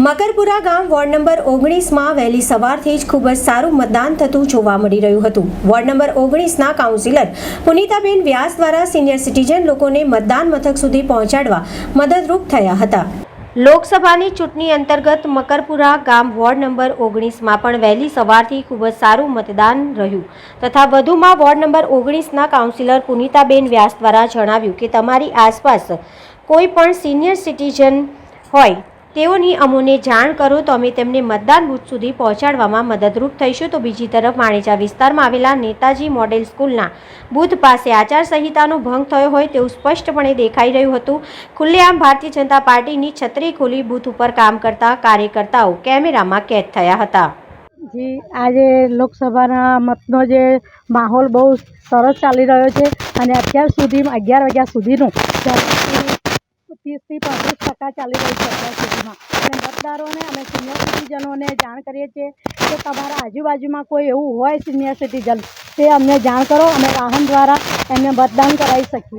મકરપુરા ગામ ward number ઓગણીસમાં વહેલી સવારથી જ ખૂબ જ સારું મતદાન થતું જોવા મળી રહ્યું હતું. વોર્ડ નંબર ઓગણીસના કાઉન્સિલર પુનિતાબેન વ્યાસ દ્વારા સિનિયર સિટીઝન લોકોને મતદાન મથક સુધી પહોંચાડવા મદદરૂપ થયા હતા. લોકસભાની ચૂંટણી અંતર્ગત મકરપુરા ગામ વોર્ડ નંબર ઓગણીસમાં પણ વહેલી સવારથી ખૂબ જ સારું મતદાન રહ્યું. તથા વધુમાં વોર્ડ નંબર ઓગણીસના કાઉન્સિલર પુનિતાબેન વ્યાસ દ્વારા જણાવ્યું કે તમારી આસપાસ કોઈ પણ સિનિયર સિટીઝન હોય તેઓની અમોને જાણ કરો તો અમે તેમને મતદાન બૂથ સુધી પહોંચાડવામાં મદદરૂપ થઈશું. તો બીજી તરફ માણેજા વિસ્તારમાં આવેલા નેતાજી મોડેલ સ્કૂલના બૂથ પાસે આચારસંહિતાનો ભંગ થયો હોય તેવું સ્પષ્ટપણે દેખાઈ રહ્યું હતું. ખુલ્લેઆમ ભારતીય જનતા પાર્ટીની છત્રી ખોલી બૂથ ઉપર કામ કરતા કાર્યકર્તાઓ કેમેરામાં કેદ થયા હતા. જી, આજે લોકસભાના મતનો જે માહોલ બહુ સરસ ચાલી રહ્યો છે અને અત્યાર સુધી અગિયાર વાગ્યા સુધીનું ત્રીસથી પાંત્રીસ ટકા ચાલી રહ્યું છે અત્યાર સુધીમાં. અને મતદારોને અને સિનિયર સિટીઝનોને જાણ કરીએ છીએ કે તમારા આજુબાજુમાં કોઈ એવું હોય સિનિયર સિટીઝન તે અમને જાણ કરો અમે વાહન દ્વારા એમને મતદાન કરાવી શકીએ.